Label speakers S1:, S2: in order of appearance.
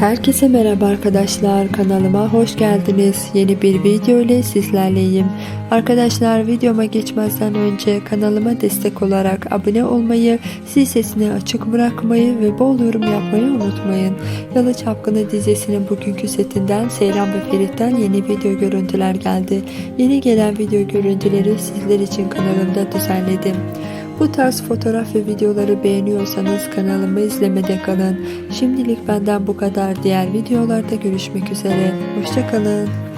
S1: Herkese merhaba arkadaşlar kanalıma hoş geldiniz. Yeni bir video ile sizlerleyim. Arkadaşlar videoma geçmezden önce kanalıma destek olarak abone olmayı, zil sesini açık bırakmayı ve bol yorum yapmayı unutmayın. Yalı Çapkını dizisinin bugünkü setinden Seyran ve Ferit'ten yeni video görüntüler geldi. Yeni gelen video görüntüleri sizler için kanalımda düzenledim. Bu tarz fotoğraf ve videoları beğeniyorsanız kanalımı izlemede kalın. Şimdilik benden bu kadar. Diğer videolarda görüşmek üzere. Hoşçakalın.